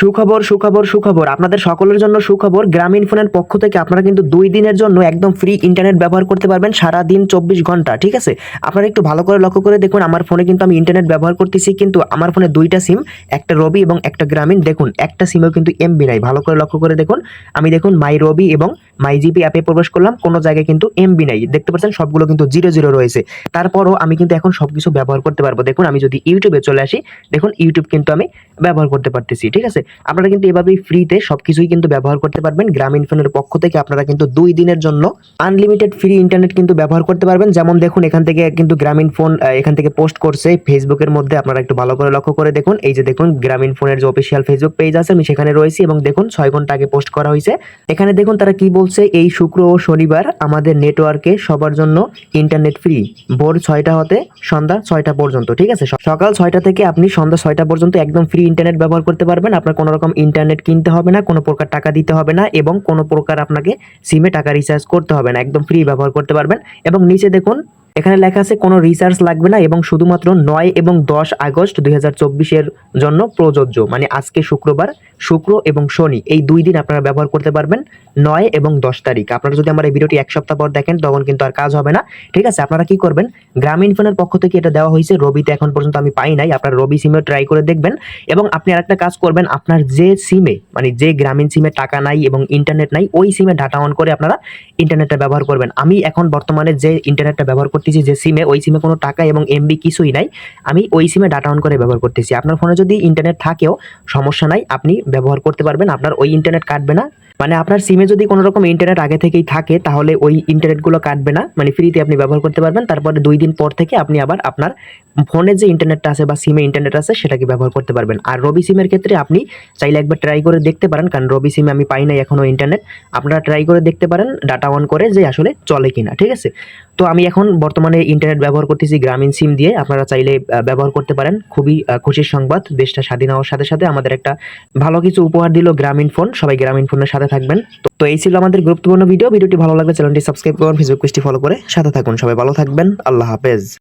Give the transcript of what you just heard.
সুখবর সুখবর সুখবর। আপনাদের সকলের জন্য সুখবর, গ্রামীণ ফোনের পক্ষ থেকে আপনারা কিন্তু দুই দিনের জন্য একদম ফ্রি ইন্টারনেট ব্যবহার করতে পারবেন সারা দিন চব্বিশ ঘণ্টা, ঠিক আছে? আপনারা একটু ভালো করে লক্ষ্য করে দেখুন, আমার ফোনে কিন্তু আমি ইন্টারনেট ব্যবহার করতেছি, কিন্তু আমার ফোনে দুইটা সিম একটা রবি এবং একটা গ্রামীণ। দেখুন, একটা সিমেও কিন্তু এমবি নাই। ভালো করে লক্ষ্য করে দেখুন, আমি দেখুন মাই রবি এবং মাই জিপি অ্যাপে প্রবেশ করলাম, কোনো জায়গায় কিন্তু এমবি নাই। দেখতে পাচ্ছেন, সবগুলো কিন্তু জিরো জিরো রয়েছে। তারপরও আমি কিন্তু এখন সব কিছু ব্যবহার করতে পারব। দেখুন, আমি যদি ইউটিউবে চলে আসি, দেখুন, ইউটিউব কিন্তু আমি ব্যবহার করতে পারতেছি, ঠিক আছে? আপনারা কিন্তু এভাবেই ফ্রিতে সবকিছুই কিন্তু ব্যবহার করতে পারবেন। গ্রামীণ ফোনের পক্ষ থেকে আপনারা কিন্তু দুই দিনের জন্য আনলিমিটেড ফ্রি ইন্টারনেট কিন্তু ব্যবহার করতে পারবেন। যেমন দেখুন, এখান থেকে কিন্তু গ্রামীণ ফোন এখান থেকে পোস্ট করছে। ফেসবুকের মধ্যে আপনারা একটু ভালো করে লক্ষ্য করে দেখুন। এই যে দেখুন, গ্রামীণ ফোনের যে অফিসিয়াল ফেসবুক পেজ আছে, আমি সেখানে রয়েছি এবং দেখুন, ছয় ঘণ্টা আগে পোস্ট করা হয়েছে। এখানে দেখুন, তারা কি বলছে? এই শুক্র ও শনিবার আমাদের নেটওয়ার্কে সবার জন্য ইন্টারনেট ফ্রি ভোর ছয়টা হতে সন্ধ্যা ছয়টা পর্যন্ত, ঠিক আছে? সকাল ছয়টা থেকে আপনি সন্ধ্যা ছয়টা পর্যন্ত একদম ফ্রি ইন্টারনেট ব্যবহার করতে পারবেন। আপনার কোনো রকম ইন্টারনেট কিনতে হবে না, কোনো প্রকার টাকা দিতে হবে না এবং কোনো প্রকার আপনাকে সিমে টাকা রিচার্জ করতে হবে না। একদম ফ্রি ব্যবহার করতে পারবেন এবং নিচে দেখুন এখানে লেখা আছে, কোনো রিচার্জ লাগবে না এবং শুধুমাত্র নয় এবং দশ আগস্ট দুই চব্বিশের জন্য প্রযোজ্য। মানে আজকে শুক্রবার, শুক্র এবং শনি, এই দুই দিন আপনারা ব্যবহার করতে পারবেন নয় এবং দশ তারিখ। আপনারা যদি আমার এই ভিডিওটি এক সপ্তাহ পর দেখেন, তখন কিন্তু আর কাজ হবে না। ঠিক আছে, আপনারা কি করবেন? গ্রামীণ ফোনের পক্ষ থেকে এটা দেওয়া হয়েছে, রবিতে এখন পর্যন্ত আমি পাই নাই, আপনার রবি সিমে ট্রাই করে দেখবেন। এবং আপনি আরেকটা কাজ করবেন, আপনার যে সিমে মানে যে গ্রামীণ সিমে টাকা নাই এবং ইন্টারনেট নাই, ওই সিমে ডাটা অন করে আপনারা ইন্টারনেটটা ব্যবহার করবেন। আমি এখন বর্তমানে যে ইন্টারনেটটা ব্যবহার করতেছি যে সিমে ওই সিমে কোনো টাকা এবং এমবি কিছুই নাই। আমি ওই সিমে ডাটা অন করে ব্যবহার করতেছি। আপনার ফোনে যদি ইন্টারনেট থাকেও, সমস্যা নাই, আপনি ব্যবহার করতে পারবেন। আপনার ওই ইন্টারনেট কাটবে না। মানে আপনার সিমে যদি কোনো রকম ইন্টারনেট আগে থেকেই থাকে, তাহলে ওই ইন্টারনেটগুলো কাটবে না। মানে ফ্রিতে আপনি ব্যবহার করতে পারবেন। তারপরে দুই দিন পর থেকে আপনি আবার আপনার ফোনে যে ইন্টারনেটটা আছে বা সিমে ইন্টারনেট আছে, সেটাকে ব্যবহার করতে পারবেন। আর রবি সিমের ক্ষেত্রে আপনি চাইলে একবার ট্রাই করে দেখতে পারেন, কারণ রবি সিমে আমি পাই নাই এখনও ইন্টারনেট আপনারা ট্রাই করে দেখতে পারেন ডাটা অন করে যে আসলে চলে কিনা, ঠিক আছে? তো আমি এখন বর্তমানে ইন্টারনেট ব্যবহার করতেছি গ্রামীণ সিম দিয়ে। আপনারা চাইলে ব্যবহার করতে পারেন। খুবই খুশির সংবাদ। দেশটা স্বাধীন হওয়ার সাথে সাথে আমাদের একটা ভালো কিছু উপহার দিল গ্রামীণ ফোন সবাই গ্রামীণ ফোনের সাথে থাকবেন। তো- তো এই ছিল আমাদের গুরুত্বপূর্ণ ভিডিও ভিডিওটি ভালো লাগলে চ্যানেলটি সাবস্ক্রাইব করুন ফেসবুক পেজটি ফলো করে সাথে থাকুন। সবাই ভালো থাকবেন। আল্লাহ হাফেজ।